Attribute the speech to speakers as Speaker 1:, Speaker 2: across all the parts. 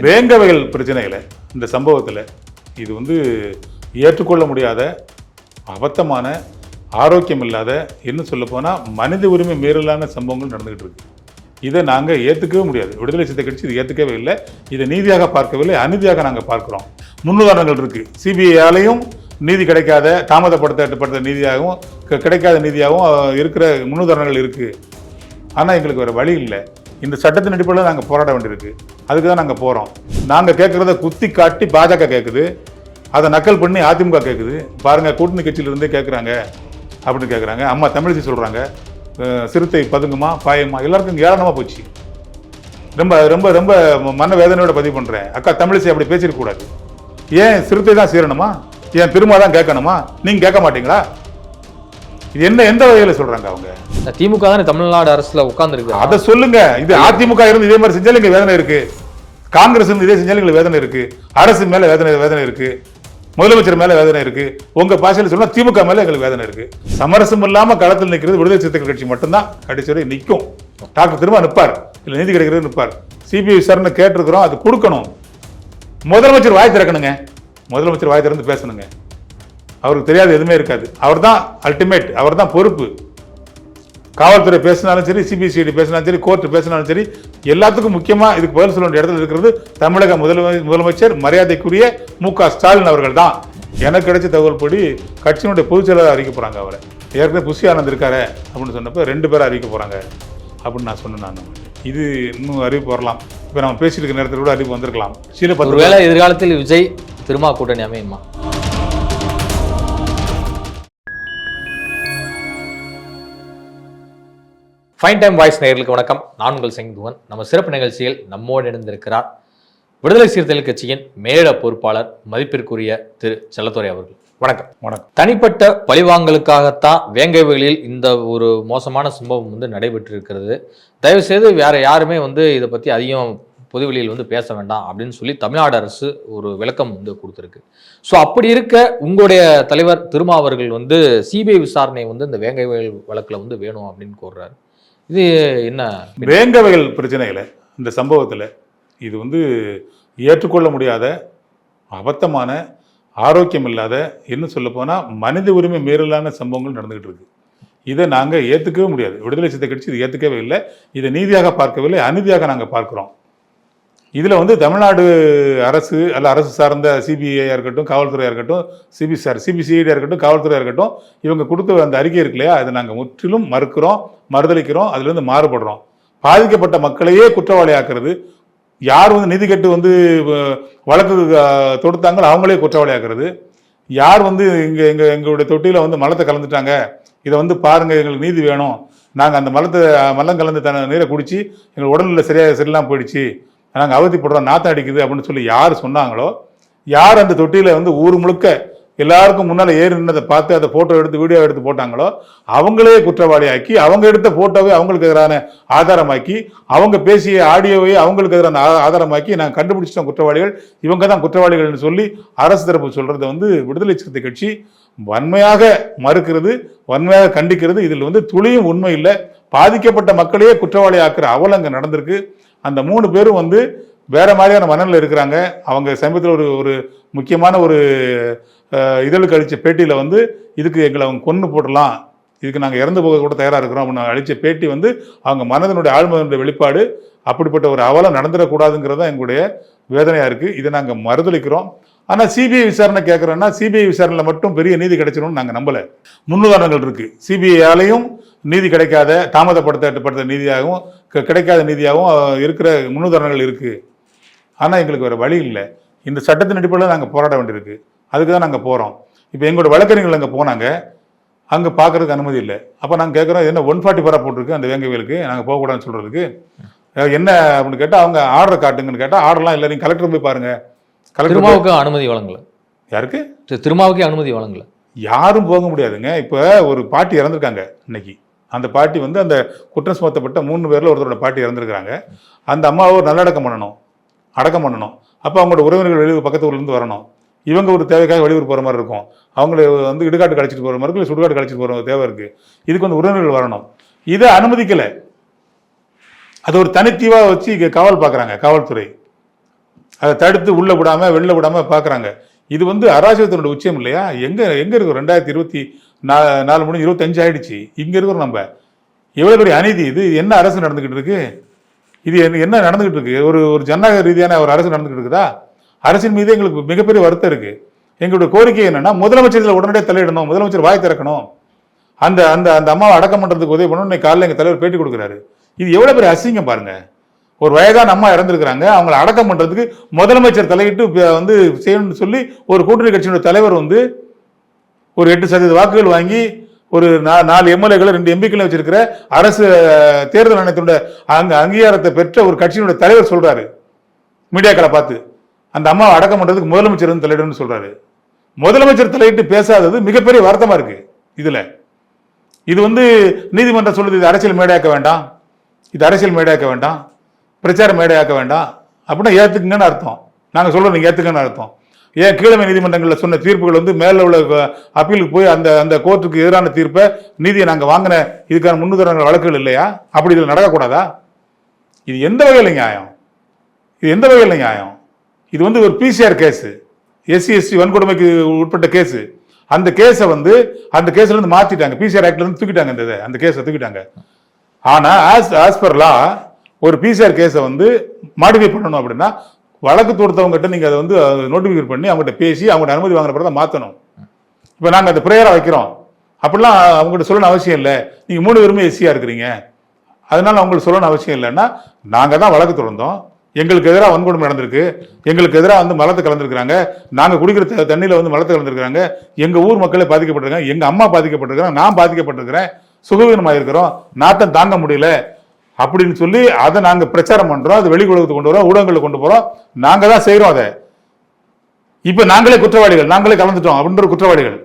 Speaker 1: வேங்கவைகள் பிரச்சனையில் இந்த சம்பவத்தில் இது வந்து ஏற்றுக்கொள்ள முடியாத அபத்தமான ஆரோக்கியம் இல்லாத என்ன சொல்ல போனால் மனித உரிமை மீறலான சம்பவங்கள் நடந்துகிட்டு இருக்கு. இதை நாங்கள் ஏற்றுக்கவே முடியாது. விடுதலை சித்த கட்சி இது ஏற்றுக்கவே இல்லை. இதை நீதியாக பார்க்கவில்லை அநீதியாக நாங்கள் பார்க்குறோம். முன்னுதாரணங்கள் இருக்குது சிபிஐயாலையும் நீதி கிடைக்காத தாமதப்படுத்தப்பட்ட நீதியாகவும் க- கிடைக்காத நீதியாகவும் இருக்கிற முன்னுதாரணங்கள் இருக்குது ஆனால் எங்களுக்கு வேறு வழி இல்லை. இந்த சட்டத்தின் அடிப்படையில் நாங்கள் போராட வேண்டியிருக்கு. அதுக்கு தான் நாங்கள் போகிறோம் நாங்கள் கேட்குறத குத்தி காட்டி பாஜக கேட்குது அதை நக்கல் பண்ணி அதிமுக கேட்குது பாருங்கள் கூட்டணி கட்சியிலிருந்தே கேட்குறாங்க அப்படின்னு கேட்குறாங்க அம்மா தமிழிசை சொல்கிறாங்க சிறுத்தை பதுங்குமா பாயமா? எல்லாருக்கும் ஏளனமாக போச்சு. ரொம்ப ரொம்ப ரொம்ப மன வேதனையோட பதிவு பண்ணுறேன் அக்கா தமிழிசை அப்படி பேசிடக்கூடாது ஏன் சிறுத்தை தான் சேரணுமா? ஏன் திரும்ப தான் கேட்கணுமா? நீங்கள் கேட்க மாட்டீங்களா? இது என்ன எந்த வகையில் சொல்கிறாங்க அவங்க?
Speaker 2: திமுக தானே தமிழ்நாடு அரசுல உட்கார்ந்துருக்கு
Speaker 1: அதை சொல்லுங்க. இது அதிமுக இருந்து இதே மாதிரி செஞ்சாலும் எங்களுக்கு வேதனை இருக்கு. காங்கிரஸ் இருந்து இதே செஞ்சாலும் எங்களுக்கு வேதனை இருக்கு. அரசு மேல வேதனை வேதனை இருக்கு. முதலமைச்சர் மேல வேதனை இருக்கு. உங்க பாசையில் சொன்னா திமுக மேல எங்களுக்கு வேதனை இருக்கு. சமரசம் இல்லாம களத்தில் நிற்கிறது விடுதலை சிறுத்தைகள் கட்சி மட்டும்தான். கடைசி வரை நிற்கும் டாக்டர் திரும்ப நிற்பார் இல்லை நீதி கிடைக்கிறது நிற்பார் சிபிஐ விசாரணை கேட்டிருக்கிறோம் அது கொடுக்கணும். முதலமைச்சர் வாய் திறக்கணுங்க. முதலமைச்சர் வாய் திறந்து பேசணுங்க. அவருக்கு தெரியாது எதுவுமே இருக்காது. அவர் தான் அல்டிமேட் அவர் தான் பொறுப்பு. காவல்துறை பேசினாலும் சரி சிபிசிஐடி பேசினாலும் சரி கோர்ட்டு பேசினாலும் சரி எல்லாத்துக்கும் முக்கியமாக இதுக்கு பதில் சொல்ல வேண்டிய இடத்துல இருக்கிறது தமிழக முதலமை முதலமைச்சர் மரியாதைக்குரிய மு க ஸ்டாலின் அவர்கள் தான் எனக்கு கிடைச்ச தகவல் படி கட்சியினுடைய பொதுச் செயலாளர் அறிவிக்க போகிறாங்க அவரை. ஏற்கனவே புஷி ஆனந்த் இருக்காரு அப்படின்னு சொன்னப்போ ரெண்டு பேரும் அறிவிக்க போகிறாங்க அப்படின்னு நான் சொன்னேன் நான் இது இன்னும் அறிவிப்பு வரலாம். இப்போ நம்ம பேசிட்டு நேரத்தில் கூட அறிவிப்பு வந்திருக்கலாம். சில பத்து
Speaker 2: வேலை எதிர்காலத்தில் விஜய் திருமா கூட்டணி அமையுமா? ஃபைன் டைம் வாய்ஸ் நேயர்களுக்கு வணக்கம். நான் உங்கள் செங்குவன் நம்ம சிறப்பு நிகழ்ச்சியில் நம்மோடு இணைந்திருக்கிறார் விடுதலை சிறுத்தைகள் கட்சியின் மேலிட பொறுப்பாளர் மதிப்பிற்குரிய திரு செல்லத்துறை அவர்கள். வணக்கம்.
Speaker 1: வணக்கம்.
Speaker 2: தனிப்பட்ட பழிவாங்கலுக்காகத்தான் வேங்கைவெளியில் இந்த ஒரு மோசமான சம்பவம் வந்து நடைபெற்றிருக்கிறது. தயவு செய்து வேற யாருமே வந்து இதை பத்தி அதிகம் பொதுவெளியில் வந்து பேச வேண்டாம் அப்படின்னு சொல்லி தமிழ்நாடு அரசு ஒரு விளக்கம் வந்து கொடுத்துருக்கு. ஸோ அப்படி இருக்க உங்களுடைய தலைவர் திருமா அவர்கள் வந்து சிபிஐ விசாரணை வந்து இந்த வேங்கைவெளி வழக்குல வந்து வேணும் அப்படின்னு கோர்றாரு. இது என்ன?
Speaker 1: வேங்கவைகள் பிரச்சனையில் இந்த சம்பவத்தில் இது வந்து ஏற்றுக்கொள்ள முடியாத அபத்தமான ஆரோக்கியம் இல்லாத என்ன சொல்லப்போனால் மனித உரிமை மீறலான சம்பவங்கள் நடந்துகிட்டு இருக்கு. இதை நாங்கள் ஏற்றுக்கவே முடியாது. விடுதலை சித்த கட்சி இது ஏற்றுக்கவே இல்லை. இதை நீதியாக பார்க்கவில்லை. அநீதியாக நாங்கள் பார்க்குறோம். இதில் வந்து தமிழ்நாடு அரசு அல்ல அரசு சார்ந்த சிபிஐயாக இருக்கட்டும் காவல்துறையாக இருக்கட்டும் சிபி சார் சிபிசிஐடியாக இருக்கட்டும் காவல்துறையாக இருக்கட்டும் இவங்க கொடுத்த அந்த அறிக்கை இருக்கு இல்லையா? அதை நாங்கள் முற்றிலும் மறுக்கிறோம் மறுதளிக்கிறோம் அதுலேருந்து மாறுபடுறோம். பாதிக்கப்பட்ட மக்களையே குற்றவாளி ஆக்குறது யார் வந்து நிதி கட்டு வந்து வழக்கு தொடுத்தாங்களோ அவங்களே குற்றவாளி ஆக்குறது யார் வந்து இங்கே எங்கள் எங்களுடைய தொட்டியில் வந்து மலத்தை கலந்துட்டாங்க இதை வந்து பாருங்கள் எங்களுக்கு நீதி வேணும். நாங்கள் அந்த மலத்தை மலம் கலந்து தன நீரை குடித்து எங்கள் உடல்நிலை சரியாக சரியில்லாம போயிடுச்சு நாங்கள் அவதிப்படுறோம் நாத்தம் அடிக்குது அப்படின்னு சொல்லி யார் சொன்னாங்களோ யார் அந்த தொட்டியில் வந்து ஊர் முழுக்க எல்லாருக்கும் முன்னால் ஏறி நின்றதை பார்த்து அதை ஃபோட்டோ எடுத்து வீடியோ எடுத்து போட்டாங்களோ அவங்களே குற்றவாளியாக்கி அவங்க எடுத்த ஃபோட்டோவை அவங்களுக்கு எதிரான ஆதாரமாக்கி அவங்க பேசிய ஆடியோவை அவங்களுக்கு எதிரான ஆதாரமாக்கி நாங்கள் கண்டுபிடிச்சிட்டோம் குற்றவாளிகள். இவங்க தான் குற்றவாளிகள்னு சொல்லி அரசு தரப்பு சொல்கிறத வந்து விடுதலை சிறுத்தை கட்சி வன்மையாக மறுக்கிறது வன்மையாக கண்டிக்கிறது. இதில் வந்து துளியும் உண்மை இல்லை. பாதிக்கப்பட்ட மக்களையே குற்றவாளி ஆக்குற அவலம் அங்கே நடந்திருக்கு. அந்த மூணு பேரும் வந்து வேற மாதிரியான மனநிலை இருக்கிறாங்க. அவங்க சமீபத்தில் ஒரு ஒரு முக்கியமான ஒரு இதழுக்கு அளித்த பேட்டியில் வந்து இதுக்கு எங்களை அவங்க கொன்று போடலாம் இதுக்கு நாங்கள் இறந்து போக கூட தயாராக இருக்கிறோம். அப்படின்னு அழித்த பேட்டி வந்து அவங்க மனதனுடைய ஆழ்மதனுடைய வெளிப்பாடு அப்படிப்பட்ட ஒரு அவலம் நடந்துடக்கூடாதுங்கிறது தான் எங்களுடைய வேதனையாக இருக்குது இதை நாங்கள் மறுதளிக்கிறோம். ஆனால் சிபிஐ விசாரணை கேட்குறோன்னா சிபிஐ விசாரணையில் மட்டும் பெரிய நீதி கிடைச்சிடும்னு நாங்கள் நம்பலை. முன்னுதாரணங்கள் இருக்குது சிபிஐயாலையும் நீதி கிடைக்காத தாமதப்படுத்தப்பட்ட நீதியாகவும் கிடைக்காத நீதியாகவும் இருக்கிற முன்னுதாரணங்கள் இருக்குது ஆனால் எங்களுக்கு வேறு வழி இல்லை. இந்த சட்டத்தின் அடிப்படையில் நாங்கள் போராட வேண்டியிருக்கு. அதுக்கு தான் நாங்கள் போகிறோம் இப்போ எங்களோட வழக்கறிஞர்கள் அங்கே போனாங்க. அங்கே பார்க்கறதுக்கு அனுமதி இல்லை. அப்போ நாங்கள் கேட்குறோம் என்ன ஒன் ஃபார்ட்டி ஃபோராக போட்டிருக்கு அந்த வேங்கவியலுக்கு நாங்கள் போகக்கூடாதுன்னு சொல்கிறதுக்கு என்ன அப்படின்னு கேட்டால் அவங்க ஆர்டர் காட்டுங்கன்னு கேட்டால் ஆர்டர்லாம் இல்லை நீங்கள் கலெக்டர் போய் பாருங்கள் கலெக்டர்
Speaker 2: திருமாவுக்கு அனுமதி வழங்கல.
Speaker 1: யாருக்கு?
Speaker 2: திரு- திருமாவுக்கே அனுமதி வழங்கல.
Speaker 1: யாரும் போக முடியாதுங்க. இப்போ ஒரு பாட்டி இறந்துருக்காங்க இன்னைக்கு. அந்த பாட்டி வந்து அந்த குற்றம் சுமத்தப்பட்ட மூணு பேரில் ஒருத்தரோட பாட்டி இறந்துருக்கிறாங்க. அந்த அம்மாவை ஒரு நல்லடக்கம் பண்ணணும். அடக்கம் பண்ணணும். அப்போ அவங்களோட உறவினர்கள் வெளியூர் பக்கத்து ஊர்லேருந்து வரணும். இவங்க ஒரு தேவைக்காக வெளியூர் போகிற மாதிரி இருக்கும். அவங்கள வந்து இடுகாட்டு கழிச்சிட்டு போகிற மாதிரி இருக்கும். இல்லை சுடுகாட்டு கழிச்சிட்டு போகிற தேவை இருக்குது இதுக்கு வந்து உறவினர்கள் வரணும். இதை அனுமதிக்கலை. அது ஒரு தனித்தீவாக வச்சு இங்கே காவல் பார்க்குறாங்க காவல்துறை. அதை தடுத்து உள்ளே விடாமல் வெளில விடாமல் பார்க்குறாங்க இது வந்து அராஜகத்தினோட உச்சம் இல்லையா? எங்கே எங்கே இருக்கும் ரெண்டாயிரத்தி இருபத்தி நா நாலு மணி இருபத்தஞ்சு ஆயிடுச்சு இங்கே இருக்கிறோம் நம்ம. எவ்வளோ பெரிய அநீதி இது? என்ன அரசு நடந்துக்கிட்டு இருக்கு? இது என்ன என்ன நடந்துகிட்டு இருக்கு? ஒரு ஒரு ஜனநாயக ரீதியான ஒரு அரசு நடந்துகிட்டு இருக்குதா? அரசின் மீது எங்களுக்கு மிகப்பெரிய வருத்தம் இருக்கு. எங்களுடைய கோரிக்கை என்னன்னா முதலமைச்சர் இதில் உடனடியாக தலையிடணும். முதலமைச்சர் வாய் திறக்கணும். அந்த அந்த அந்த அம்மாவை அடக்கம் பண்ணுறதுக்கு உதவி பண்ணணும். இன்னைக்கு காலையில் எங்கள் தலைவர் பேட்டி கொடுக்குறாரு. இது எவ்வளோ பெரிய அசிங்கம் பாருங்க. ஒரு வயதான அம்மா இறந்துருக்குறாங்க. அவங்களை அடக்கம் பண்ணுறதுக்கு முதலமைச்சர் தலையிட்டு வந்து செய்யணும்னு சொல்லி ஒரு கூட்டணி கட்சியினுடைய தலைவர் வந்து ஒரு எட்டு சதவீத வாக்குகள் வாங்கி ஒரு நா- நாலு எம்எல்ஏக்களை ரெண்டு எம்பிக்களை வச்சிருக்கிற அரசு தேர்தல் ஆணையத்தினுடைய அங்க அங்கீகாரத்தை பெற்ற ஒரு கட்சியினுடைய தலைவர் சொல்றாரு. மீடியாக்களை பார்த்து. அந்த அம்மாவை அடக்கம் பண்றதுக்கு முதலமைச்சர் வந்து தலையிடணும்னு சொல்றாரு. முதலமைச்சர் தலையிட்டு பேசாதது மிகப்பெரிய வருத்தமா இருக்கு இதுல. இது வந்து நீதிமன்றம் சொல்லுது இது அரசியல் மேடையாக்க வேண்டாம். இது அரசியல் மேடையாக்க வேண்டாம். பிரச்சார மேடையாக்க வேண்டாம். அப்படின்னா ஏத்துக்குங்கன்னு அர்த்தம். நாங்க சொல்றோம் நீங்க ஏத்துக்கன்னு அர்த்தம். ஏன் கீழமை நீதிமன்றங்களில் சொன்ன தீர்ப்புகள் வந்து மேல உள்ள அப்பீலுக்கு போய் அந்த அந்த கோர்ட்டுக்கு எதிரான தீர்ப்பை நீதியை நாங்கள் வாங்கின இதுக்கான முன்னுதாரண வழக்குகள் இல்லையா? அப்படி இதில் நடக்கக்கூடாதா? இது எந்த வகையில் நியாயம்? இது எந்த வகையில் நியாயம்? இது வந்து ஒரு பிசிஆர் கேஸு. எஸ்சி எஸ்சி வன்கொடுமைக்கு உட்பட்ட கேஸு. அந்த கேஸை வந்து அந்த கேஸ்லேருந்து இருந்து பிசிஆர் ஆக்ட்லேருந்து தூக்கிட்டாங்க இந்த இதை, அந்த கேஸை தூக்கிட்டாங்க. ஆனால் ஆஸ் ஆஸ் பர் லா ஒரு பிசிஆர் கேஸை வந்து மாடிஃபை பண்ணணும் அப்படின்னா வழக்கு தொடுத்தவங்ககிட்ட நீங்கள் அதை வந்து நோட்டிஃபிகேட் பண்ணி அவங்ககிட்ட பேசி அவங்கள்ட்ட அனுமதி வாங்குற பிறகு தான் இப்போ நாங்கள் அந்த ப்ரேயராக வைக்கிறோம். அப்படிலாம் அவங்ககிட்ட சொல்லணும் அவசியம் இல்லை. நீங்கள் மூணு பேருமே எஸ்சியாக இருக்கிறீங்க. அதனால அவங்களுக்கு சொல்லணும் அவசியம் இல்லைன்னா நாங்கள் தான் வழக்கு தொடர்ந்தோம் எங்களுக்கு எதிராக வன்கொடுமை நடந்திருக்கு. எங்களுக்கு எதிராக வந்து மலத்தை கலந்துருக்குறாங்க. நாங்கள் குடிக்கிற த- வந்து மலத்தை கலந்துருக்குறாங்க. எங்கள் ஊர் மக்களே பாதிக்கப்பட்டிருக்காங்க. எங்கள் அம்மா பாதிக்கப்பட்டிருக்கிறாங்க. நான் பாதிக்கப்பட்டிருக்கிறேன். சுகவீனமாக இருக்கிறோம் நாட்டம் தாங்க முடியல. அப்படின்னு சொல்லி அதை நாங்கள் பிரச்சாரம் பண்ணுறோம் அது வெளி உலகத்துக்கு கொண்டு வரோம் ஊடகங்களுக்கு கொண்டு போகிறோம் நாங்கள் தான் செய்கிறோம் அதை. இப்போ நாங்களே குற்றவாளிகள் நாங்களே கலந்துட்டோம் அப்படின்ற குற்றவாளிகள்.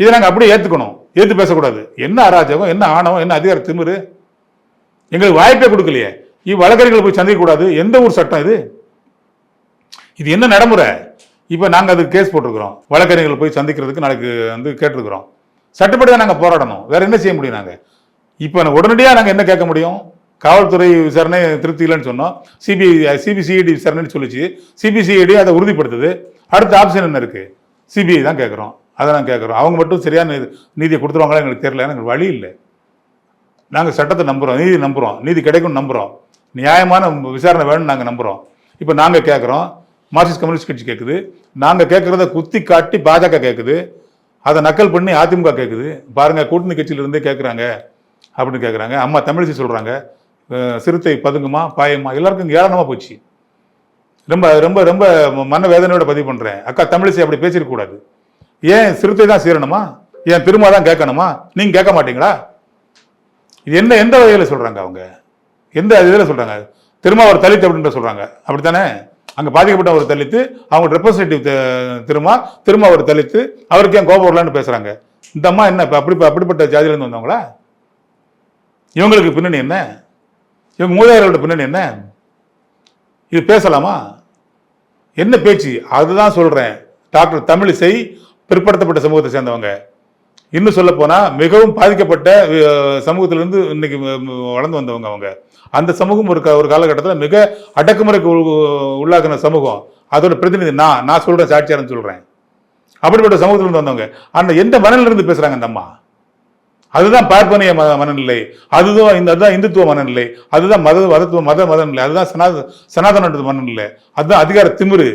Speaker 1: இதை நாங்கள் அப்படியே ஏற்றுக்கணும் ஏற்று பேசக்கூடாது. என்ன அராஜகம் என்ன ஆணவம் என்ன அதிகார திமிரு? எங்களுக்கு வாய்ப்பே கொடுக்கலையே. இவ்வழக்கறிஞர்கள் போய் சந்திக்கக்கூடாது. எந்த ஊர் சட்டம் இது? இது என்ன நடைமுறை? இப்போ நாங்கள் அதுக்கு கேஸ் போட்டிருக்கிறோம். வழக்கறிஞர்கள் போய் சந்திக்கிறதுக்கு நாளைக்கு வந்து கேட்டிருக்கிறோம். சட்டப்படி தான் நாங்கள் போராடணும். வேற என்ன செய்ய முடியும் நாங்கள் இப்போ உடனடியாக நாங்கள் என்ன கேட்க முடியும்? காவல்துறை விசாரணை திருப்தி இல்லைன்னு சொன்னோம் சிபிஐ சிபிசிஐடி விசாரணைன்னு சொல்லிச்சு. சிபிசிஐடி அதை உறுதிப்படுத்துது. அடுத்த ஆப்ஷன் என்ன இருக்குது சிபிஐ தான் கேட்குறோம் அதை நான் கேட்குறோம் அவங்க மட்டும் சரியான நீதியை கொடுத்துருவாங்களா எங்களுக்கு தெரியல. எனக்கு வழி இல்லை. நாங்கள் சட்டத்தை நம்புகிறோம் நீதி நம்புகிறோம் நீதி கிடைக்கும்னு நம்புகிறோம் நியாயமான விசாரணை வேணும்னு நாங்கள் நம்புகிறோம் இப்போ நாங்கள் கேட்குறோம் மார்க்சிஸ்ட் கம்யூனிஸ்ட் கட்சி கேட்குது நாங்கள் கேட்குறத குத்தி காட்டி பாஜக கேட்குது அதை நக்கல் பண்ணி அதிமுக கேட்குது பாருங்க கூட்டணி கட்சியிலிருந்தே கேட்குறாங்க அப்படின்னு கேட்குறாங்க அம்மா தமிழிசை சொல்கிறாங்க சிறுத்தை பதுங்குமா பாயமா எல்லாருக்கும் ஏளனமாக போச்சு. ரொம்ப ரொம்ப ரொம்ப மன வேதனையோட பதிவு பண்ணுறேன் அக்கா தமிழிசை அப்படி பேசிடக்கூடாது ஏன் சிறுத்தை தான் சேரணுமா? ஏன் திரும்ப தான் கேட்கணுமா? நீங்கள் கேட்க மாட்டீங்களா? இது என்ன எந்த வகையில் சொல்கிறாங்க அவங்க? எந்த இதில் சொல்கிறாங்க திரும்ப ஒரு தலித்து அப்படின்ற அப்படி அப்படித்தானே? அங்கே பாதிக்கப்பட்ட ஒரு தலித்து அவங்க ரெப்ரசன்டேட்டிவ் திரும்ப திரும்ப ஒரு தலித்து அவருக்கு ஏன் கோபம் வரலான்னு பேசுகிறாங்க இந்த அம்மா என்ன இப்போ அப்படி அப்படிப்பட்ட ஜாதியிலேருந்து வந்தவங்களா? இவங்களுக்கு பின்னணி என்ன? இவங்க மூதாதையர்களோட பின்னணி என்ன? இது பேசலாமா? என்ன பேச்சு? அதுதான் சொல்றேன். டாக்டர் தமிழிசை பிற்படுத்தப்பட்ட சமூகத்தை சேர்ந்தவங்க. இன்னும் சொல்ல போனா மிகவும் பாதிக்கப்பட்ட அஹ், சமூகத்திலிருந்து இன்னைக்கு வளர்ந்து வந்தவங்க அவங்க. அந்த சமூகம் ஒரு க- ஒரு காலகட்டத்தில் மிக அடக்குமுறைக்கு உள்ளாக்குன சமூகம். அதோட பிரதிநிதி நான். நான் சொல்றேன் சாட்சியாரன்னு சொல்றேன். அப்படிப்பட்ட சமூகத்திலிருந்து வந்தவங்க. அந்த எந்த மனநிலிருந்து இருந்து பேசுறாங்க அந்த அம்மா? அதுதான் பார்ப்பனிய ம மனநிலை. அதுதான் இந்த அதுதான் இந்துத்துவ மனநிலை. அதுதான் மத மதத்துவ மத மதநிலை. அதுதான் சனாத சனாதன மனநிலை. அதுதான் அதிகார திமிரு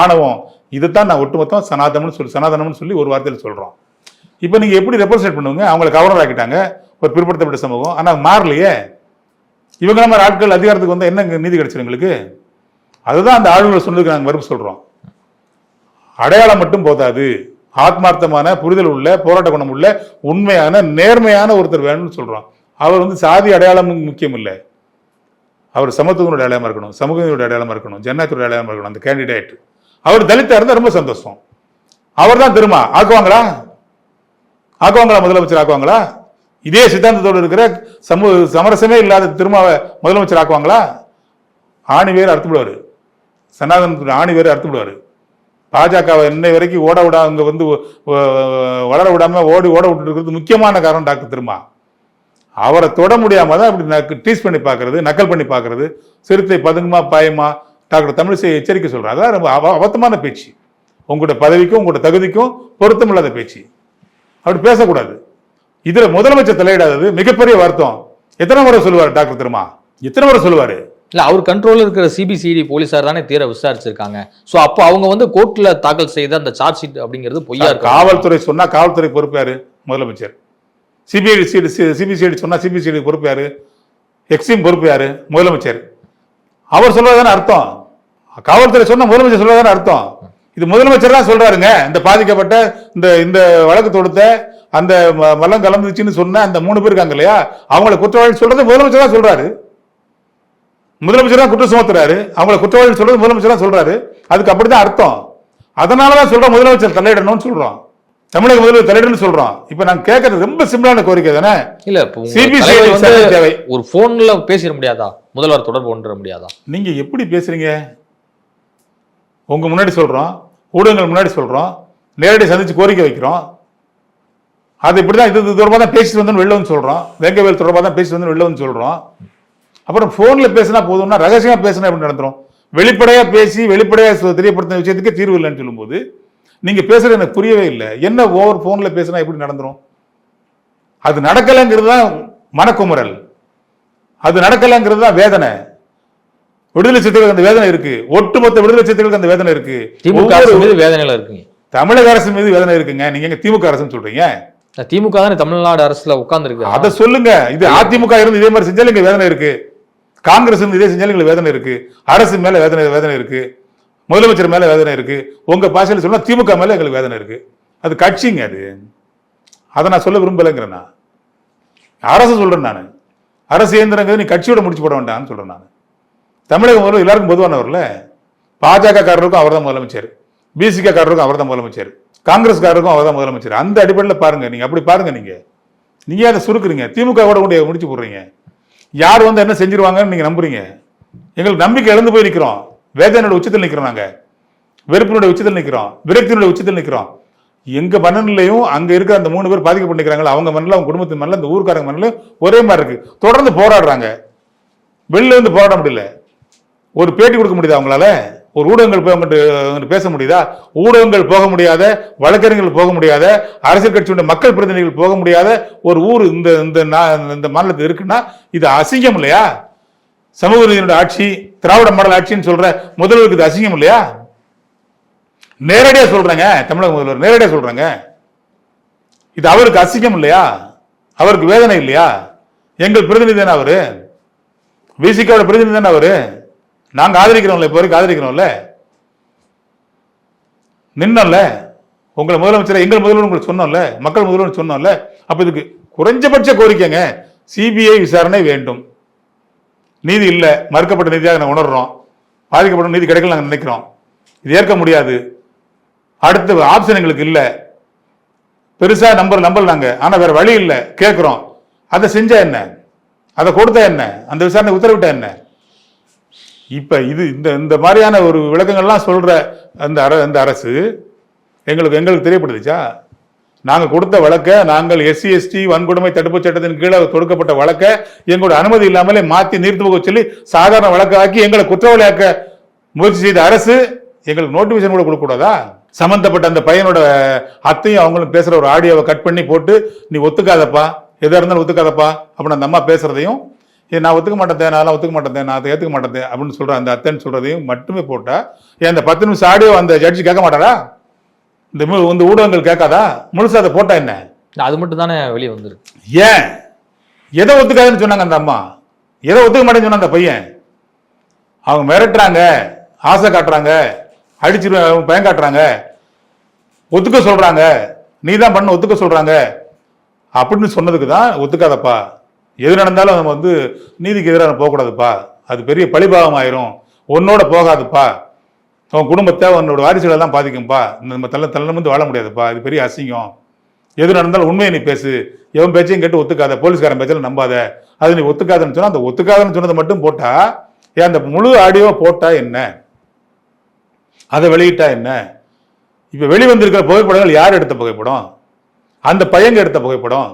Speaker 1: ஆணவம். இதைத்தான் நான் ஒட்டுமொத்தம் சனாதனம்னு சொல்லி சனாதனம்னு சொல்லி ஒரு வார்த்தையில் சொல்கிறோம் இப்போ நீங்கள் எப்படி ரெப்ரசன்ட் பண்ணுவீங்க? அவங்களை கவர்னர் ஆக்கிட்டாங்க. ஒரு பிற்படுத்தப்பட்ட சமூகம். ஆனால் மாறலையே. இவங்க மாதிரி ஆட்கள் அதிகாரத்துக்கு வந்து என்ன நீதி கிடைச்சிரு எங்களுக்கு? அதுதான் அந்த ஆளுநர் சொன்னதுக்கு நாங்கள் மறுப்பு சொல்கிறோம் அடையாளம் மட்டும் போதாது. ஆத்மார்த்தமான புரிதல் உள்ள போராட்ட குணம் உள்ள உண்மையான நேர்மையான ஒருத்தர் வேணும்னு சொல்கிறோம் அவர் வந்து சாதி அடையாளம் முக்கியம் இல்லை அவர் சமத்துவனுடைய அடையாளமாக இருக்கணும் சமூகத்தினுடைய அடையாளமாக இருக்கணும் ஜனநாயகத்துடைய அடையாளமாக இருக்கணும் அந்த கேண்டிடேட் அவர் தலித்தா இருந்தால் ரொம்ப சந்தோஷம். அவர் தான் திரும்ப ஆக்குவாங்களா? ஆக்குவாங்களா முதலமைச்சர் ஆக்குவாங்களா? இதே சித்தாந்தத்தோடு இருக்கிற சமூக சமரசமே இல்லாத திருமாவை முதலமைச்சர் ஆக்குவாங்களா? ஆணி வேறு அறுத்துவிடுவார். சனாதனத்துடைய ஆணி வேறு அறுத்துவிடுவார். பாஜகவை இன்னை வரைக்கும் ஓட விட அங்க வந்து வளர விடாம ஓடி ஓட விட்டு இருக்கிறது முக்கியமான காரணம் டாக்டர் திருமா. அவரை தொட முடியாம தான் அப்படி டீஸ் பண்ணி பார்க்கறது நக்கல் பண்ணி பார்க்கறது சிறுத்தை பதுங்குமா பாயமா? டாக்டர் தமிழிசை எச்சரிக்கை சொல்றாரு. அதான் ரொம்ப அவ- அபத்தமான பேச்சு. உங்களோட பதவிக்கும் உங்களோட தகுதிக்கும் பொருத்தமில்லாத பேச்சு. அப்படி பேசக்கூடாது. இதுல முதலமைச்சர் தலையிடாதது மிகப்பெரிய வருத்தம். எத்தனை முறை சொல்லுவார் டாக்டர் திருமா? எத்தனை முறை சொல்லுவாரு?
Speaker 2: இல்ல அவர் கண்ட்ரோல்ல இருக்கிற சிபிசிடி போலீசார் தானே தீர விசாரிச்சிருக்காங்க. சோ அப்போ அவங்க வந்து கோர்ட்ல தாக்கல் செய்த அந்த சார்ஜ் ஷீட் அப்படிங்கிறது பொய்யா
Speaker 1: காவல்துறை சொன்னா காவல்துறை பொறுப்பு யாரு? முதலமைச்சர். சிபிஐடி சிபிசிஐடி சொன்னா சிபிசிஐடி பொறுப்பு யாரு? எக்ஸிம் பொறுப்பு யாரு? முதலமைச்சர். அவர் சொல்றதுதானே அர்த்தம். காவல்துறை சொன்னா முதலமைச்சர் சொல்றதுதானே அர்த்தம். இது முதலமைச்சர் தான் சொல்றாருங்க. இந்த பாதிக்கப்பட்ட இந்த இந்த வழக்கு தொடுத்த அந்த மலம் கலந்துச்சுன்னு சொன்ன அந்த மூணு பேர் இருக்காங்க இல்லையா? அவங்கள குற்றவாளி சொல்றது முதலமைச்சர் தான் சொல்றாரு. முதலமைச்சர் தான் குற்றம் சுமத்துறாரு. அவங்கள குற்றவாளி சொல்றது முதலமைச்சர் தான் சொல்றாரு. அதுக்கு அப்படிதான் அர்த்தம். அதனாலதான் சொல்றோம் முதலமைச்சர் தலையிடணும்னு சொல்றோம். தமிழக முதல்வர் தலையிடணும்னு சொல்றோம். இப்ப நான் கேட்கறது ரொம்ப சிம்பிளான கோரிக்கை தானே?
Speaker 2: இல்ல
Speaker 1: விசாரணை தேவை.
Speaker 2: ஒரு போன்ல பேசிட முடியாதா? முதல்வர் தொடர்பு கொண்டு முடியாதா?
Speaker 1: நீங்க எப்படி பேசுறீங்க? உங்க முன்னாடி சொல்றோம் ஊடகங்கள் முன்னாடி சொல்றோம் நேரடி சந்திச்சு கோரிக்கை வைக்கிறோம். அது இப்படிதான் இது இது தொடர்பாக தான் பேசிட்டு வந்தோம்னு வெளில வந்து சொல்றோம். வெங்கவேல் தொடர்பாக தான் பேசிட்டு வந்து வெளில வந்து சொல்றோம். அப்புறம் போன்ல பேசினா போதும்னா ரகசியமா பேசினா எப்படி நடந்துரும்? வெளிப்படையா பேசி வெளிப்படையா சொ- தெரியப்படுத்தின விஷயத்துக்கு தீர்வு இல்லைன்னு சொல்லும்போது நீங்க பேசுறது எனக்கு புரியவே இல்லை. என்ன ஓவர் போன்ல பேசினா எப்படி நடந்துரும்? அது நடக்கலைங்கிறது தான் மனக்குமுறல். அது நடக்கலைங்கிறது தான் வேதனை. விடுதலை சிறுத்தைகளுக்கு அந்த வேதனை இருக்கு. ஒட்டுமொத்த விடுதலை சிறுத்தைகளுக்கு அந்த வேதனை இருக்கு.
Speaker 2: திமுக அரசு மீது வேதனையில இருக்குங்க.
Speaker 1: தமிழக அரசு மீது வேதனை இருக்குங்க. நீங்க எங்க திமுக அரசுன்னு சொல்றீங்க?
Speaker 2: திமுக தானே தமிழ்நாடு அரசுல உட்கார்ந்து
Speaker 1: அதை சொல்லுங்க. இது அதிமுக இருந்து இதே மாதிரி செஞ்சாலும் இங்க வேதனை இருக்கு. காங்கிரஸ் இதே செஞ்சாலும் எங்களுக்கு வேதனை இருக்கு. அரசு மேல வேதனை வேதனை இருக்கு. முதலமைச்சர் மேல வேதனை இருக்கு. உங்க பாஷையில் சொன்னா திமுக மேல எங்களுக்கு வேதனை இருக்கு. அது கட்சிங்க அது. அதை நான் சொல்ல விரும்பலைங்கிறேன் நான். அரசு சொல்றேன் நான். அரசு இயந்திரங்கிறது நீ கட்சியோட முடிச்சு போட வேண்டாம்னு சொல்றேன் நான். தமிழக முதல்வர் எல்லாருக்கும் பொதுவானவர்ல. பாஜக காரருக்கும் அவர் தான் முதலமைச்சர் பிசிக காரருக்கும் அவர் தான் முதலமைச்சர். காங்கிரஸ்காரருக்கும் அவர் தான் முதலமைச்சர். அந்த அடிப்படையில் பாருங்க. நீங்க அப்படி பாருங்க நீங்க. நீங்க அதை சுருக்குறீங்க? திமுக கூட முடிச்சு போடுறீங்க. யார் வந்து என்ன செஞ்சிருவாங்கன்னு நீங்க நம்புறீங்க? எங்களுக்கு நம்பிக்கை இழந்து போய் நிற்கிறோம் வேதனையோட உச்சத்தில் நிற்கிறோம் நாங்க. வெறுப்பினுடைய உச்சத்தில் நிற்கிறோம் விரக்தியினுடைய உச்சத்தில் நிற்கிறோம் எங்க மனநிலையும் அங்க இருக்கிற அந்த மூணு பேர் பாதிக்கப்பட்டிருக்கிறாங்களா அவங்க மண்ணில் அவங்க குடும்பத்தின் மண்ணில் அந்த ஊருக்காரங்க மண்ணிலும் ஒரே மாதிரி இருக்கு. தொடர்ந்து போராடுறாங்க. வெளில இருந்து போராட முடியல. ஒரு பேட்டி கொடுக்க முடியுதா அவங்களால? ஒரு ஊடகங்கள் போய் அவங்ககிட்ட பேச முடியுதா? ஊடகங்கள் போக முடியாத வழக்கறிஞர்கள் போக முடியாத அரசியல் கட்சியுடைய மக்கள் பிரதிநிதிகள் போக முடியாத ஒரு ஊர் இந்த இந்த இந்த மாநிலத்தில் இருக்குன்னா இது அசிங்கம் இல்லையா? சமூக நீதியினுடைய ஆட்சி திராவிட மாடல் ஆட்சின்னு சொல்ற முதல்வருக்கு இது அசிங்கம் இல்லையா? நேரடியாக சொல்றேங்க தமிழக முதல்வர் நேரடியாக சொல்றாங்க. இது அவருக்கு அசிங்கம் இல்லையா? அவருக்கு வேதனை இல்லையா? எங்கள் பிரதிநிதி தானே அவரு? விசிகாவோட பிரதிநிதி தானே அவரு? நாங்க ஆதரிக்கிறோம்ல இப்போ வரைக்கும் ஆதரிக்கிறோம்ல? நின்னோம்ல? உங்களை முதலமைச்சரை எங்கள் முதல்வர் உங்களுக்கு சொன்னோம்ல? மக்கள் முதல்வர் சொன்னோம்ல? அப்ப இதுக்கு குறைஞ்சபட்ச கோரிக்கைங்க சிபிஐ விசாரணை வேண்டும். நீதி இல்லை மறுக்கப்பட்ட நீதியாக நாங்கள் உணர்றோம். பாதிக்கப்பட்ட நீதி கிடைக்கல நாங்கள் நினைக்கிறோம். இது ஏற்க முடியாது. அடுத்த ஆப்ஷன் எங்களுக்கு இல்லை. பெருசாக நம்பர் நம்பர் நாங்கள் ஆனால் வேற வழி இல்லை. கேட்குறோம் அதை செஞ்சா என்ன? அதை கொடுத்தா என்ன? அந்த விசாரணை உத்தரவிட்டா என்ன? இப்ப இது இந்த இந்த மாதிரியான ஒரு விளக்கங்கள்லாம் சொல்ற அந்த அர அந்த அரசு எங்களுக்கு எங்களுக்கு தெரியப்படுதுச்சா நாங்கள் கொடுத்த வழக்கை நாங்கள் எஸ்சி எஸ்டி வன்கொடுமை தடுப்பு சட்டத்தின் கீழே தொடுக்கப்பட்ட வழக்கை எங்களோட அனுமதி இல்லாமலே மாற்றி நீர்த்து போக சொல்லி சாதாரண வழக்காக்கி எங்களை குற்றவாளியாக்க முயற்சி செய்த அரசு எங்களுக்கு நோட்டிபிகேஷன் கூட கொடுக்கக்கூடாதா சம்பந்தப்பட்ட அந்த பையனோட அத்தையும் அவங்களும் பேசுகிற ஒரு ஆடியோவை கட் பண்ணி போட்டு நீ ஒத்துக்காதப்பா எதாக இருந்தாலும் ஒத்துக்காதப்பா அப்படின்னு அந்த அம்மா பேசுறதையும் ஏ நான் ஒத்துக்க மாட்டேன் நான் ஒத்துக்க மாட்டேன் நான் அதை ஏத்துக்க மாட்டேன் அப்படின்னு சொல்ற அந்த அத்தைன்னு சொல்றதையும் மட்டுமே போட்டா ஏன் அந்த பத்து நிமிஷம் ஆடியோ அந்த ஜட்ஜி கேட்க மாட்டாரா? இந்த மு- இந்த ஊடகங்கள் கேட்காதா? முழுசா அதை போட்டா என்ன?
Speaker 2: அது மட்டும் தானே வெளியே வந்திருக்கு.
Speaker 1: ஏன்? எதை ஒத்துக்காதுன்னு சொன்னாங்க அந்த அம்மா? எதை ஒத்துக்க மாட்டேன்னு சொன்ன அந்த பையன்? அவங்க மிரட்டுறாங்க ஆசை காட்டுறாங்க அடிச்சு பயம் காட்டுறாங்க ஒத்துக்க சொல்றாங்க நீ தான் பண்ண ஒத்துக்க சொல்றாங்க அப்படின்னு சொன்னதுக்கு தான் ஒத்துக்காதப்பா. எது நடந்தாலும் நம்ம வந்து நீதிக்கு எதிராக போகக்கூடாதுப்பா. அது பெரிய பழிபாவம் ஆயிரும் உன்னோட போகாதுப்பா. உன் குடும்பத்தை உன்னோட வாரிசுகளை தான் பாதிக்கும்பா. நம்ம தள்ள தள்ள வாழ முடியாதுப்பா. இது பெரிய அசிங்கம். எது நடந்தாலும் உண்மையை நீ பேசு. எவன் பேச்சையும் கேட்டு ஒத்துக்காத. போலீஸ்காரன் பேச்சல நம்பாத. அது நீ ஒத்துக்காதன்னு சொன்னால் அந்த ஒத்துக்காதன்னு சொன்னதை மட்டும் போட்டா ஏன் அந்த முழு ஆடியோ போட்டா என்ன? அதை வெளியிட்டா என்ன? இப்போ வெளிவந்திருக்கிற புகைப்படங்கள் யார் எடுத்த புகைப்படம்? அந்த பையங்க எடுத்த புகைப்படம்?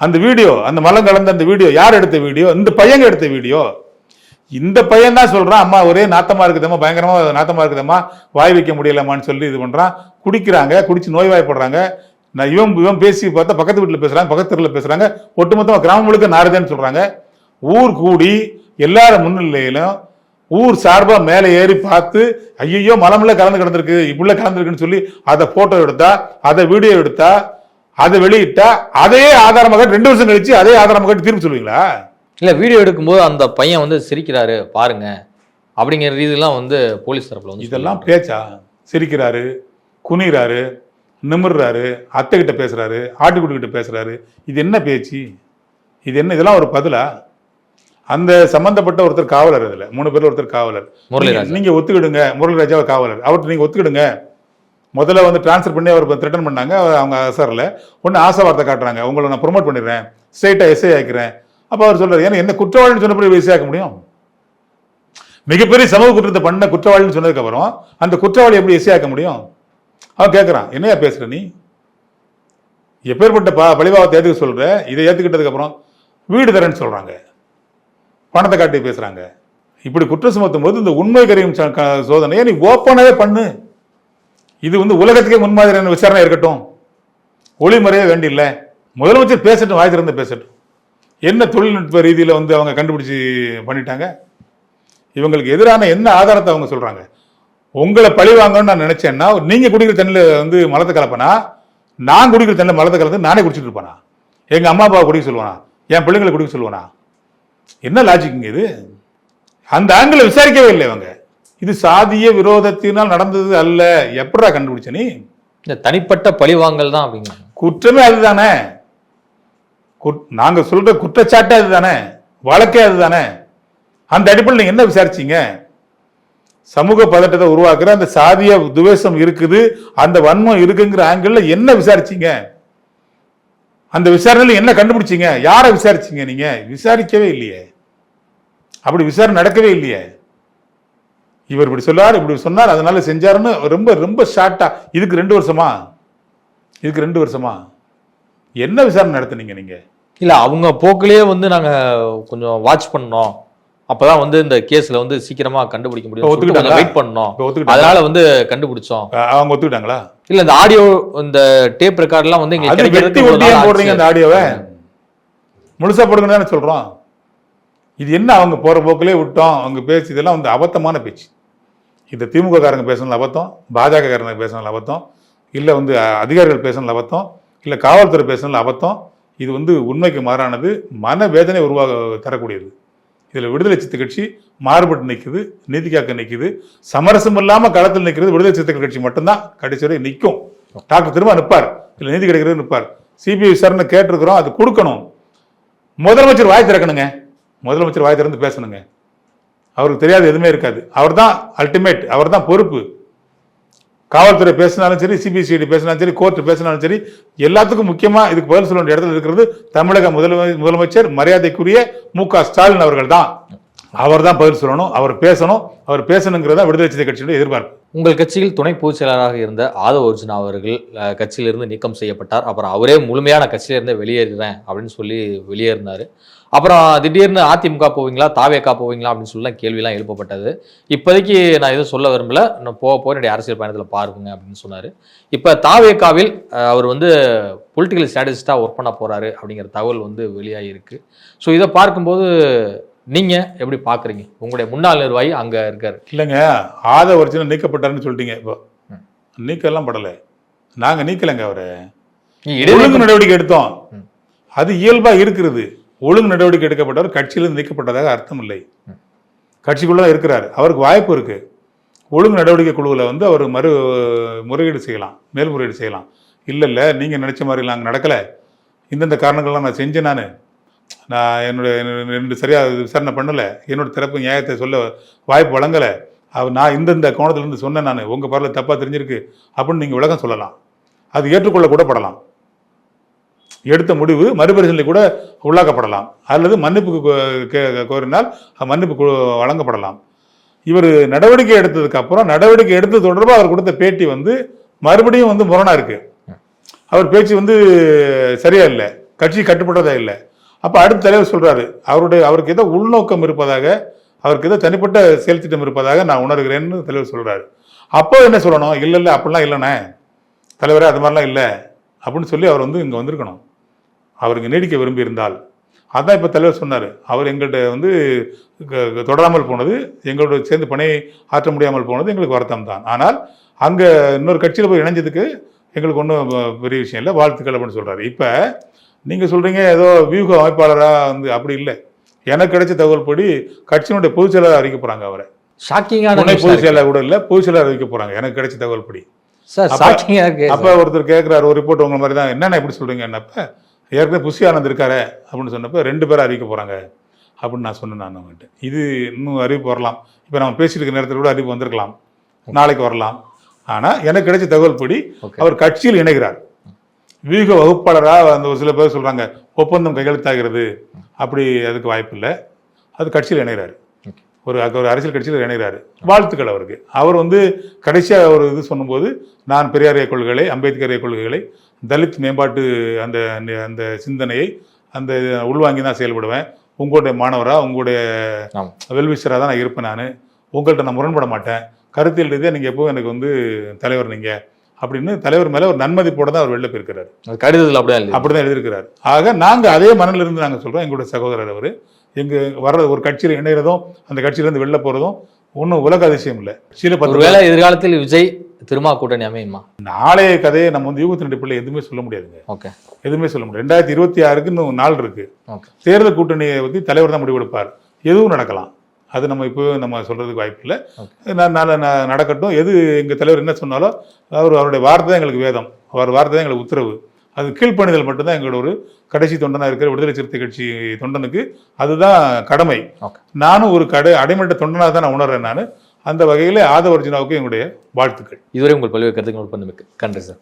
Speaker 1: அந்த வீடியோ அந்த மலம் கலந்த அந்த வீடியோ யார் எடுத்த வீடியோ? இந்த பையங்க எடுத்த வீடியோ. இந்த பையன் தான் சொல்றான் அம்மா ஒரே நாத்தமா இருக்குதம்மா பயங்கரமா நாத்தமா இருக்குதம்மா வாய் வைக்க முடியலம்மான்னு சொல்லி இது பண்றான். குடிக்கிறாங்க குடிச்சு நோய்வாய்ப்படுறாங்க. நான் இவன் இவன் பேசி பார்த்தா பக்கத்து வீட்டில் பேசுறாங்க பக்கத்து வீட்டில் பேசுறாங்க. ஒட்டுமொத்தமா கிராமம் முழுக்க நாறுதேன்னு சொல்றாங்க. ஊர் கூடி எல்லாரும் முன்னிலையிலும் ஊர் சார்பாக மேலே ஏறி பார்த்து ஐயோ மலமில் கலந்து கிடந்திருக்கு இப்படிலாம் கலந்துருக்குன்னு சொல்லி அதை ஃபோட்டோ எடுத்தா அதை வீடியோ எடுத்தா அதை வெளியிட்டா அதையே ஆதாரமாக ரெண்டு வருஷம் கழிச்சு அதே ஆதாரமாக தீர்ப்பு சொல்லுவீங்களா?
Speaker 2: இல்ல வீடியோ எடுக்கும்போது அந்த பையன் வந்து சிரிக்கிறாரு பாருங்க. அப்படிங்கிற ரீதியெல்லாம் வந்து போலீஸ் தரப்புல வந்து
Speaker 1: இதெல்லாம் பேச்சா? சிரிக்கிறாரு குனிறாரு நிமிர்றாரு அத்தை கிட்ட பேசுறாரு ஆட்டுக்குட்டி கிட்ட பேசுறாரு. இது என்ன பேச்சு? இது என்ன? இதெல்லாம் ஒரு பதிலா? அந்த சம்பந்தப்பட்ட ஒருத்தர் காவலர் இதுல மூணு பேர்ல ஒருத்தர் காவலர்.
Speaker 2: முரளிராஜா.
Speaker 1: நீங்க- நீங்க ஒத்துக்கிடுங்க. முரளிராஜாவை காவலர். அவர்கிட்ட நீங்க ஒத்துக்கிடுங்க. முதல்ல வந்து ட்ரான்ஸ்ஃபர் பண்ணி அவர் த்ரெட்டன் பண்ணாங்க அவங்க சாரில் ஒன்று ஆசை வார்த்தை காட்டுறாங்க உங்களை நான் ப்ரொமோட் பண்ணிடுறேன் ஸ்ட்ரைட்டாக எஸ்ஐ ஆக்கிறேன் அப்போ அவர் சொல்கிறார் ஏன்னா என்ன குற்றவாளின்னு சொன்னபடி எஸ்ஐ ஆக்க முடியும்? மிகப்பெரிய சமூக குற்றத்தை பண்ண குற்றவாளின்னு சொன்னதுக்கப்புறம் அந்த குற்றவாளி எப்படி எஸ்ஐ ஆக்க முடியும்? அவன் கேட்குறான் என்னையா பேசுகிற நீ? எப்பேற்பட்ட பா பழிபாவத்தை ஏற்றுக்க சொல்கிற இதை ஏற்றுக்கிட்டதுக்கப்புறம் வீடு தரேன்னு சொல்கிறாங்க பணத்தை காட்டி பேசுகிறாங்க இப்படி குற்றம் சுமத்தும் போது இந்த உண்மை கரையும் சோதனையை நீ ஓப்பனாகவே பண்ணு. இது வந்து உலகத்துக்கே முன்மாதிரியான விசாரணை இருக்கட்டும். ஒளிமுறையே வேண்டியில்லை. முதலமைச்சர் பேசட்டும் வாய் திறந்து பேசட்டும். என்ன தொழில்நுட்ப ரீதியில் வந்து அவங்க கண்டுபிடிச்சி பண்ணிட்டாங்க? இவங்களுக்கு எதிரான என்ன ஆதாரத்தை அவங்க சொல்கிறாங்க உங்களை பழி வாங்கணும்னு நான் நினச்சேன்னா நீங்கள் குடிக்கிற தண்ணியில் வந்து மலத்தை கலப்பனா? நான் குடிக்கிற தண்ணியில் மலத்தை கலந்து நானே குடிச்சிட்டு இருப்பேனா? எங்கள் அம்மா அப்பாவை குடிக்க சொல்லுவானா? என் பிள்ளைங்களை குடிக்க சொல்லுவானா? என்ன லாஜிக்குங்க இது? அந்த ஆங்கில விசாரிக்கவே இல்லை இவங்க. இது சாதிய விரோதத்தினால் நடந்தது அல்ல. எப்படா கண்டுபிடிச்ச நீ?
Speaker 2: இந்த தனிப்பட்ட பழிவாங்கல் தான் அப்படிங்க.
Speaker 1: குற்றமே அதுதானே. நாங்க சொல்ற குற்றச்சாட்டு அதுதானே. வழக்கே அதுதானே. அந்த அடிப்படையில் நீங்க என்ன விசாரிச்சீங்க? சமூக பதட்டத்தை உருவாக்குற அந்த சாதிய துவேஷம் இருக்குது. அந்த வன்மம் இருக்குங்கிற ஆங்கிள் என்ன விசாரிச்சீங்க? அந்த விசாரணையில என்ன கண்டுபிடிச்சீங்க? யாரை விசாரிச்சீங்க நீங்க? விசாரிக்கவே இல்லையே. அப்படி விசாரணை நடக்கவே இல்லையே. இவர் இப்படி சொல்லார் இப்படி சொன்னார் அதனால செஞ்சாருன்னு ரொம்ப ரொம்ப ஷார்ட்டா இதுக்கு ரெண்டு வருஷமா? இதுக்கு ரெண்டு வருஷமா? என்ன விசாரணை நடத்துனீங்க நீங்க?
Speaker 2: இல்ல அவங்க போக்கிலேயே வந்து நாங்க கொஞ்சம் வாட்ச் பண்ணோம். அப்பதான் வந்து இந்த கேஸ்ல வந்து சீக்கிரமா கண்டுபிடிக்க முடியும்.
Speaker 1: ஒத்துக்கிட்டாங்களா?
Speaker 2: வெயிட் பண்ணோம்.
Speaker 1: ஒத்துக்கிட்டாங்க
Speaker 2: அதனால வந்து கண்டுபிடிச்சோம்.
Speaker 1: அவங்க ஒத்துக்கிட்டாங்களா?
Speaker 2: இல்ல இந்த ஆடியோ இந்த டேப் ரெக்கார்ட்லாம் வந்து எங்களுக்கு
Speaker 1: போடுறீங்க. அந்த ஆடியோவை முழுசா போடுங்கன்னு தானே சொல்றோம். இது என்ன அவங்க போகிற போக்கிலே விட்டோம்? அவங்க பேச்சு இதெல்லாம் வந்து அபத்தமான பேச்சு. இந்த திமுக காரங்க பேசுனது அபத்தம் பாஜக காரங்க பேசுனது அபத்தம் இல்லை வந்து அதிகாரிகள் பேசுனது அபத்தம் இல்லை காவல்துறை பேசுனது அபத்தம். இது வந்து உண்மைக்கு மாறானது மன வேதனை உருவாக தரக்கூடியது. இதில் விடுதலை சித்த கட்சி மாறுபட்டு நிற்குது நீதி காக்க நிற்குது சமரசம் இல்லாமல் களத்தில் நிற்கிறது விடுதலை சித்த கட்சி மட்டும்தான். கடைசி வரை நிற்கும் டாக்டர் திரும்ப நிற்பார் இல்லை நீதி கிடைக்கிறது நிற்பார் சிபிஐ விசாரணை கேட்டிருக்கிறோம் அது கொடுக்கணும். முதலமைச்சர் வாய் திறக்கணுங்க. முதலமைச்சர் வாய் திறந்து பேசணுங்க. அவருக்கு தெரியாது எதுவுமே இருக்காது. அவர் தான் அல்டிமேட் அவர் தான் பொறுப்பு. காவல்துறை பேசினாலும் சரி சிபிசிஐடி பேசினாலும் சரி கோர்ட் பேசினாலும் சரி எல்லாத்துக்கும் முக்கியமாக இதுக்கு பதில் சொல்ல வேண்டிய இடத்துல இருக்கிறது தமிழக முதலமை முதலமைச்சர் மரியாதைக்குரிய மு க ஸ்டாலின் அவர்கள் தான் அவர் தான் பதில் சொல்லணும் அவர் பேசணும் அவர் பேசணுங்கிறத விடுதலை சிறுத்தை கட்சியுடைய எதிர்பார்ப்பு.
Speaker 2: உங்கள் கட்சியில் துணை பொதுச் செயலராக இருந்த ஆதவ அர்ஜுனா அவர்கள் கட்சியிலிருந்து நீக்கம் செய்யப்பட்டார். அப்புறம் அவரே முழுமையான கட்சியிலிருந்து வெளியேறுறேன் அப்படின்னு சொல்லி வெளியேறினார். அப்புறம் திடீர்னு அதிமுக போவீங்களா தாவேக்கா போவீங்களா அப்படின்னு சொல்லலாம் கேள்விலாம் எழுப்பப்பட்டது. இப்போதைக்கு நான் எதுவும் சொல்ல விரும்பல. நான் போக போக என்னுடைய அரசியல் பயணத்தில் பாருங்க அப்படின்னு சொன்னார். இப்போ தாவேக்காவில் அவர் வந்து பொலிட்டிக்கல் ஸ்ட்ராட்டஜிஸ்டாக ஒர்க் பண்ண போறாரு அப்படிங்கிற தகவல் வந்து வெளியாகி இருக்கு ஸோ இதை பார்க்கும்போது நீங்க எப்படி பார்க்குறீங்க உங்களுடைய முன்னாள் நிர்வாகி அங்கே இருக்காரு.
Speaker 1: இல்லைங்க. ஆத ஒரிஜினல் நீக்கப்பட்டாருன்னு சொல்லிட்டீங்க இப்போ. நீக்கெல்லாம் படலை. நாங்க நீக்கலைங்க அவரை. ஒழுங்கு நடவடிக்கை எடுத்தோம். அது இயல்பா இருக்கிறது. ஒழுங்கு நடவடிக்கை எடுக்கப்பட்டவர் கட்சியிலிருந்து நீக்கப்பட்டதாக அர்த்தம் இல்லை கட்சிக்குள்ளே இருக்கிறார். அவருக்கு வாய்ப்பு இருக்கு. ஒழுங்கு நடவடிக்கை குழுவில் வந்து அவர் மறு முறையீடு செய்யலாம். மேல்முறையீடு செய்யலாம். இல்லை இல்லை நீங்கள் நினச்ச மாதிரிலாம் அங்கே நடக்கலை. இந்தந்த காரணங்கள்லாம் நான் செஞ்சேன் நான். நான் என்னுடைய என்னுடைய ரெண்டு சரியாக விசாரணை பண்ணலை. என்னோட தரப்பு நியாயத்தை சொல்ல வாய்ப்பு வழங்கலை. அவர் நான் இந்தந்த கோணத்துலேருந்து சொன்னேன் நான். உங்கள் பார்வையில் தப்பாக தெரிஞ்சிருக்கு. அப்படின்னு நீங்கள் விளக்கம் சொல்லலாம். அது ஏற்றுக்கொள்ள கூட படலாம். எடுத்த முடிவு மறுபரிசீலனை கூட உள்ளாக்கப்படலாம். அல்லது மன்னிப்பு கோ- கோரினால் மன்னிப்பு கு- வழங்கப்படலாம். இவர் நடவடிக்கை எடுத்ததுக்கு அப்புறம் நடவடிக்கை எடுத்தது தொடர்பாக அவர் கொடுத்த பேட்டி வந்து மறுபடியும் வந்து முரணா இருக்கு. அவர் பேச்சு வந்து சரியா இல்லை. கட்சி கட்டுப்பட்டதா இல்லை. அப்போ அடுத்த தலைவர் சொல்றாரு அவருடைய அவருக்கு ஏதோ உள்நோக்கம் இருப்பதாக அவருக்கு ஏதோ தனிப்பட்ட செயல் திட்டம் இருப்பதாக நான் உணர்கிறேன்னு தலைவர் சொல்றாரு. அப்போ என்ன சொல்லணும்? இல்லை இல்லை அப்படிலாம் இல்லைண்ணே. தலைவரே அது மாதிரிலாம் இல்லை. அப்படின்னு சொல்லி அவர் வந்து இங்கே வந்திருக்கணும். அவர் இங்கே நீடிக்க விரும்பி இருந்தால் அதான் இப்போ தலைவர் சொன்னார். அவர் எங்கள்கிட்ட வந்து தொடராமல் போனது எங்களோட சேர்ந்து பணி ஆற்ற முடியாமல் போனது எங்களுக்கு வருத்தம் தான் ஆனால் அங்கே இன்னொரு கட்சியில் போய் இணைஞ்சதுக்கு எங்களுக்கு ஒன்றும் பெரிய விஷயம் இல்லை. வாழ்த்துக்கள் அப்படின்னு சொல்கிறாரு இப்போ நீங்கள் சொல்கிறீங்க ஏதோ வியூக அமைப்பாளராக வந்து அப்படி இல்லை. எனக்கு கிடைச்ச தகவல் படி கட்சியினுடைய பொதுச் செயலாளர் அறிவிக்க போகிறாங்க அவரை.
Speaker 2: ஷாக்கிங்கான
Speaker 1: பொதுச். செயலாளர் கூட இல்லை பொதுச் செயலாளர் அறிவிக்க போகிறாங்க எனக்கு கிடைச்ச தகவல் படி
Speaker 2: சார்
Speaker 1: அப்ப- ஒருத்தர் கேட்குறாரு ஒரு ரிப்போர்ட் உங்க மாதிரி தான். என்னென்ன இப்படி சொல்கிறீங்க என்னப்ப ஏற்கனவே புஷி ஆனந்த் இருக்காரு அப்படின்னு சொன்னப்ப ரெண்டு பேரும் அறிவிக்க போகிறாங்க அப்படின்னு நான் சொன்னேன் நான் அவங்ககிட்ட இது இன்னும் அறிவிப்பு வரலாம். இப்போ நம்ம பேசிட்டு இருக்க நேரத்தில் கூட அறிவிப்பு வந்திருக்கலாம். நாளைக்கு வரலாம். ஆனால் எனக்கு கிடைச்ச தகவல் படி. அவர் கட்சியில் இணைகிறார். வியூக வகுப்பாளராக அந்த ஒரு சில பேர் சொல்கிறாங்க ஒப்பந்தம் கையெழுத்தாகிறது. அப்படி அதுக்கு வாய்ப்பு இல்லை அது கட்சியில் இணைகிறாரு. ஒரு ஒரு அரசியல் கட்சியில் இணைகிறாரு. வாழ்த்துக்கள் அவருக்கு. அவர் வந்து கடைசியாக ஒரு இது சொல்லும்போது நான் பெரியாரிய கொள்கைகளை அம்பேத்கரிய கொள்கைகளை தலித் மேம்பாட்டு அந்த அந்த சிந்தனையை அந்த உள்வாங்கி தான் செயல்படுவேன். உங்களுடைய மாணவராக உங்களுடைய
Speaker 2: ஆமா.
Speaker 1: வெல்விஷராக தான் நான் இருப்பேன் நான். உங்கள்கிட்ட நான் முரண்பட மாட்டேன். கருத்தியல் ரீதியாக நீங்கள் எப்பவும் எனக்கு வந்து தலைவர் நீங்கள் அப்படின்னு தலைவர் மேலே ஒரு நன்மதிப்போட தான் அவர் வெளில போயிருக்கிறார்.
Speaker 2: கடிதத்தில் அப்படியே
Speaker 1: அப்படி தான் எழுதியிருக்கிறார். ஆக நாங்கள் அதே மனநில இருந்து நாங்கள் சொல்கிறோம் எங்களுடைய சகோதரர் அவர். எங்கள் வர்ற ஒரு கட்சியில் இணைகிறதும் அந்த கட்சியிலேருந்து வெளில போகிறதும் ஒன்றும் உலக அதிசயம் இல்லை. கட்சியில் பத்து
Speaker 2: ஒருவேளை எதிர்காலத்தில் விஜய் திருமா கூட்டணி அமையுமா?
Speaker 1: நாளைய கதையை நம்ம வந்து யூகத்தின் அடிப்படையில் எதுவுமே சொல்ல முடியாதுங்க.
Speaker 2: ஓகே.
Speaker 1: எதுவுமே சொல்ல முடியாது. ரெண்டாயிரத்தி இருபத்தி ஆறுக்கு இன்னும் நாள் இருக்கு.
Speaker 2: ஓகே.
Speaker 1: தேர்தல் கூட்டணியை பற்றி தலைவர் தான் முடிவெடுப்பார். எதுவும் நடக்கலாம். அது நம்ம இப்போ நம்ம சொல்றதுக்கு வாய்ப்பு இல்லை. நான் நாளை ந- நடக்கட்டும். எது எங்கள் தலைவர் என்ன சொன்னாலோ அவர் அவருடைய வார்த்தை தான் எங்களுக்கு வேதம். அவர் வார்த்தை தான் எங்களுக்கு உத்தரவு. அது கீழ்ப்பணிதல் மட்டும்தான் எங்களோட ஒரு கடைசி தொண்டனாக இருக்கிற விடுதலை சிறுத்தை கட்சி தொண்டனுக்கு அதுதான் கடமை. நானும் ஒரு கடை அடைமட்ட தொண்டனாக தான் நான் உணர்றேன் நான். அந்த வகையில் ஆதவர்ஜினாவுக்கு என்னுடைய வாழ்த்துக்கள்.
Speaker 2: இதுவரை உங்கள் பல்வேறு கருத்துக்கள் பண்ணி கன்றி சார்.